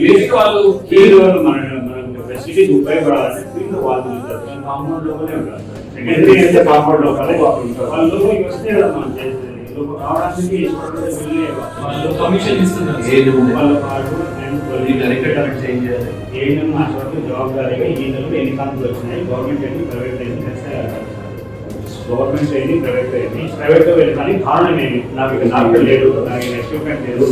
Waste వాళ్ళు field వాళ్ళు మన మన ఫెసిలిటీకి ఉపయోగపడాలంటే ఫీల్డ్ వాళ్ళు ఉంటారు కాంపౌండ్ లోపలే ఉంటారు సెకండరీ అయితే కాంపౌండ్ లోపలే? వాళ్ళు ఉంటారు వాళ్ళు లోపలికి వస్తే కదా మనం చేసేది. రావడానికి వీళ్ళే కమిషన్ ఇస్తున్నారు. ఏది వాళ్ళ పాటు నేను దీన్ని అరికట్టాలని చేంజ్ చేయాలి ఏఎన్ఎం హాస్పిటల్ జవాబుదారీగా ఈ నెలలో ఎన్ని కాన్పులు వచ్చినాయి? గవర్నమెంట్ అయింది ప్రైవేట్ అయింది ఖచ్చితంగా గవర్నమెంట్ అయింది ప్రైవేట్ అయింది ప్రైవేట్ వెళ్ళి కానీ కారణం ఏంటి నాకు డాక్టర్ లేదు. నాకు ఎక్విప్మెంట్ లేదు.